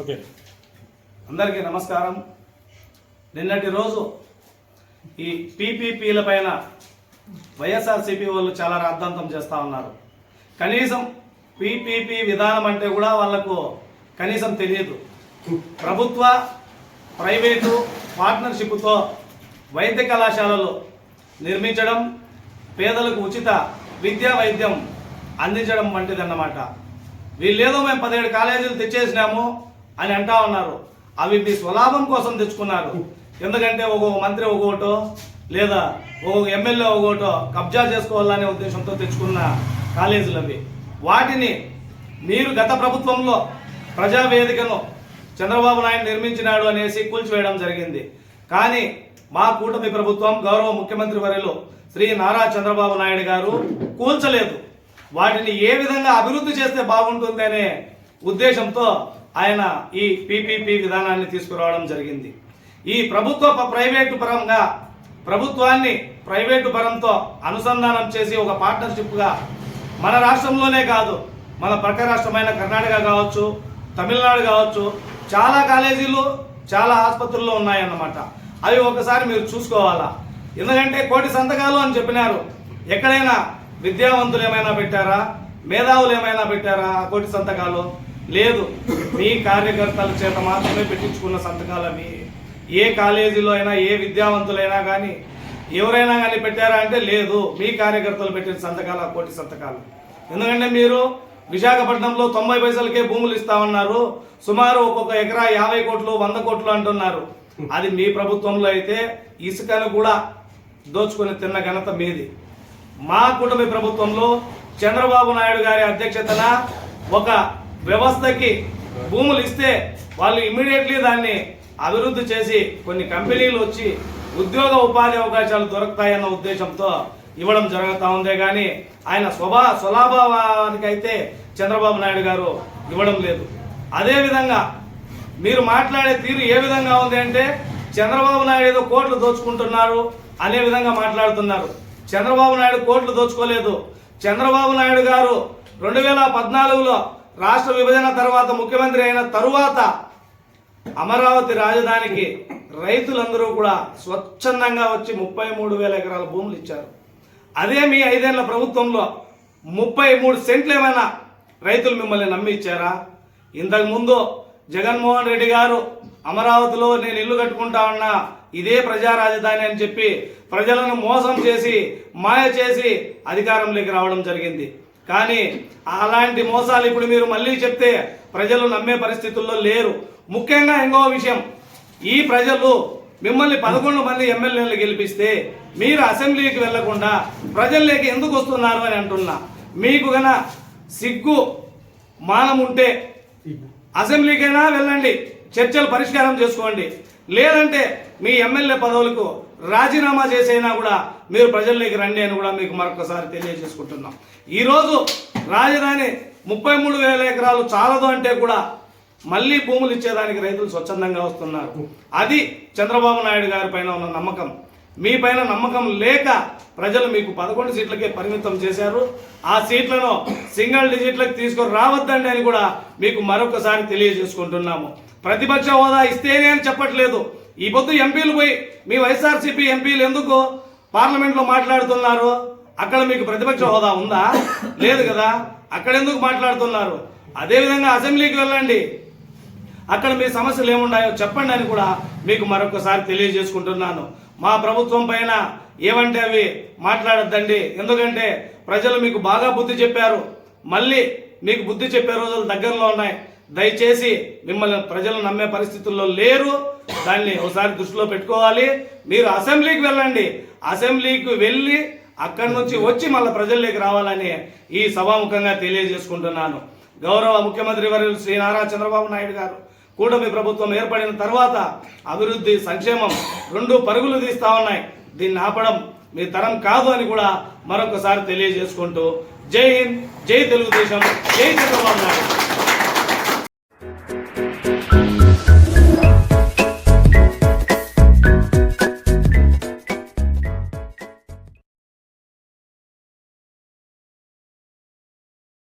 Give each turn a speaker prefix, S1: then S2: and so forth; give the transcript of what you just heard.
S1: Okay.
S2: అందరికీ నమస్కారం. నిన్నటి రోజు ఈ పీపీపీల పైన వైఎస్ఆర్సీపీ వాళ్ళు చాలా రాద్ధాంతం చేస్తూ ఉన్నారు. కనీసం పీపీపీ విధానం అంటే కూడా వాళ్ళకు కనీసం తెలియదు. ప్రభుత్వ ప్రైవేటు పార్ట్నర్షిప్తో వైద్య కళాశాలలు నిర్మించడం పేదలకు ఉచిత విద్యా వైద్యం అందించడం వంటిదన్నమాట. వీళ్ళేదో మేము పదిహేడు కాలేజీలు తెచ్చేసినాము అని అంటా ఉన్నారు. అవి మీ స్వలాభం కోసం తెచ్చుకున్నారు. ఎందుకంటే ఒక్కొక్క మంత్రి ఒక్కోటో లేదా ఒక్కొక్క ఎమ్మెల్యే ఒక్కోటో కబ్జా చేసుకోవాలనే ఉద్దేశంతో తెచ్చుకున్న కాలేజీలు అవి. వాటిని మీరు గత ప్రభుత్వంలో ప్రజావేదికను చంద్రబాబు నాయుడు నిర్మించినాడు అనేసి కూల్చివేయడం జరిగింది. కానీ మా కూటమి ప్రభుత్వం గౌరవ ముఖ్యమంత్రి వర్యులు శ్రీ నారా చంద్రబాబు నాయుడు గారు కూల్చలేదు. వాటిని ఏ విధంగా అభివృద్ధి చేస్తే బాగుంటుంది అనే ఉద్దేశంతో ఆయన ఈ పీపీపీ విధానాన్ని తీసుకురావడం జరిగింది. ఈ ప్రభుత్వ ప- ప్రైవేటు పరంగా ప్రభుత్వాన్ని ప్రైవేటు పరంతో అనుసంధానం చేసి ఒక పార్ట్నర్షిప్గా మన రాష్ట్రంలోనే కాదు మన పక్క రాష్ట్రమైన కర్ణాటక కావచ్చు తమిళనాడు కావచ్చు చాలా కాలేజీలు చాలా ఆసుపత్రుల్లో ఉన్నాయన్నమాట. అవి ఒకసారి మీరు చూసుకోవాలా? ఎందుకంటే కోటి సంతకాలు అని చెప్పినారు. ఎక్కడైనా విద్యావంతులు ఏమైనా పెట్టారా? మేధావులు ఏమైనా పెట్టారా ఆ కోటి సంతకాలు? లేదు. మీ కార్యకర్తల చేత మాత్రమే పెట్టించుకున్న సంతకాలు అవి. ఏ కాలేజీలో అయినా ఏ విద్యావంతులైనా కానీ ఎవరైనా కానీ పెట్టారా అంటే లేదు. మీ కార్యకర్తలు పెట్టిన సంతకాలు ఆ కోటి సంతకాలు. ఎందుకంటే మీరు విశాఖపట్నంలో తొంభై పైసలకే భూములు ఇస్తామన్నారు. సుమారు ఒక్కొక్క ఎకరా యాభై కోట్లు వంద కోట్లు అంటున్నారు. అది మీ ప్రభుత్వంలో అయితే ఇసుకను కూడా దోచుకొని తిన్న ఘనత మీది. మా కుటుంబ ప్రభుత్వంలో చంద్రబాబు నాయుడు గారి అధ్యక్షతన ఒక వ్యవస్థకి భూములు ఇస్తే వాళ్ళు ఇమ్మీడియట్లీ దాన్ని అభివృద్ధి చేసి కొన్ని కంపెనీలు వచ్చి ఉద్యోగ ఉపాధి అవకాశాలు దొరుకుతాయన్న ఉద్దేశంతో ఇవ్వడం జరుగుతూ ఉందే కానీ ఆయన స్వభా స్వలాభావానికైతే చంద్రబాబు నాయుడు గారు ఇవ్వడం లేదు. అదేవిధంగా మీరు మాట్లాడే తీరు ఏ విధంగా ఉంది అంటే చంద్రబాబు నాయుడు ఏదో కోట్లు దోచుకుంటున్నారు అనే విధంగా మాట్లాడుతున్నారు. చంద్రబాబు నాయుడు కోట్లు దోచుకోలేదు. చంద్రబాబు నాయుడు గారు రెండు వేల పద్నాలుగులో రాష్ట్ర విభజన తర్వాత ముఖ్యమంత్రి అయిన తరువాత అమరావతి రాజధానికి రైతులందరూ కూడా స్వచ్ఛందంగా వచ్చి ముప్పై మూడు వేల ఎకరాల భూములు ఇచ్చారు. అదే మీ ఐదేళ్ళ ప్రభుత్వంలో ముప్పై మూడు సెంట్లు ఏమైనా రైతులు మిమ్మల్ని నమ్మి ఇచ్చారా? ఇంతకుముందు జగన్మోహన్ రెడ్డి గారు అమరావతిలో నేను ఇల్లు కట్టుకుంటా ఉన్నా ఇదే ప్రజా రాజధాని అని చెప్పి ప్రజలను మోసం చేసి మాయ చేసి అధికారంలోకి రావడం జరిగింది. కానీ అలాంటి మోసాలు ఇప్పుడు మీరు మళ్ళీ చెప్తే ప్రజలు నమ్మే పరిస్థితుల్లో లేరు. ముఖ్యంగా ఇంకో విషయం ఈ ప్రజలు మిమ్మల్ని పదకొండు మంది ఎమ్మెల్యేలు గెలిపిస్తే మీరు అసెంబ్లీకి వెళ్ళకుండా ప్రజల్లోకి ఎందుకు వస్తున్నారు అని అంటున్నా. మీకు గన సిగ్గు మానం ఉంటే అసెంబ్లీకైనా వెళ్ళండి. చర్చలు పరిష్కారం చేసుకోండి. లేదంటే మీ ఎమ్మెల్యే పదవులకు రాజీనామా చేసైనా కూడా మీరు ప్రజల్లోకి రండి అని కూడా మీకు మరొకసారి తెలియజేసుకుంటున్నాం. ఈరోజు రాజధాని ముప్పై మూడు వేల ఎకరాలు చాలదు అంటే కూడా మళ్ళీ భూములు ఇచ్చేదానికి రైతులు స్వచ్ఛందంగా వస్తున్నారు. అది చంద్రబాబు నాయుడు గారి పైన ఉన్న నమ్మకం. మీ పైన నమ్మకం లేక ప్రజలు మీకు పదకొండు సీట్లకే పరిమితం చేశారు. ఆ సీట్లను సింగిల్ డిజిట్లకు తీసుకొని రావద్దండి అని కూడా మీకు మరొకసారి తెలియజేసుకుంటున్నాము. ప్రతిపక్ష హోదా ఇస్తేనే అని చెప్పట్లేదు. ఈ పొద్దు ఎంపీలు పోయి మీ వైఎస్ఆర్సీపీ ఎంపీలు ఎందుకు పార్లమెంట్లో మాట్లాడుతున్నారు? అక్కడ మీకు ప్రతిపక్ష హోదా ఉందా? లేదు కదా. అక్కడ ఎందుకు మాట్లాడుతున్నారు? అదేవిధంగా అసెంబ్లీకి వెళ్ళండి. అక్కడ మీ సమస్యలు ఏమున్నాయో చెప్పండి అని కూడా మీకు మరొకసారి తెలియజేసుకుంటున్నాను. మా ప్రభుత్వం పైన ఏమంటే అవి మాట్లాడొద్దండి. ఎందుకంటే ప్రజలు మీకు బాగా బుద్ధి చెప్పారు. మళ్ళీ మీకు బుద్ధి చెప్పే రోజులు దగ్గరలో ఉన్నాయి. దయచేసి మిమ్మల్ని ప్రజలు నమ్మే పరిస్థితుల్లో లేరు. దాన్ని ఒకసారి దృష్టిలో పెట్టుకోవాలి. మీరు అసెంబ్లీకి వెళ్ళండి. అసెంబ్లీకి వెళ్ళి అక్కడి నుంచి వచ్చి మళ్ళీ ప్రజల్లోకి రావాలని ఈ సభాముఖంగా తెలియజేసుకుంటున్నాను. గౌరవ ముఖ్యమంత్రి వర్యులు శ్రీ నారా చంద్రబాబు నాయుడు గారు కూటమి ప్రభుత్వం ఏర్పడిన తర్వాత అభివృద్ధి సంక్షేమం రెండు పరుగులు తీస్తా ఉన్నాయి. దీన్ని ఆపడం మీ తరం కాదు అని కూడా మరొకసారి తెలియజేసుకుంటూ జై హింద్ జై తెలుగుదేశం జై చంద్రబాబు నాయుడు.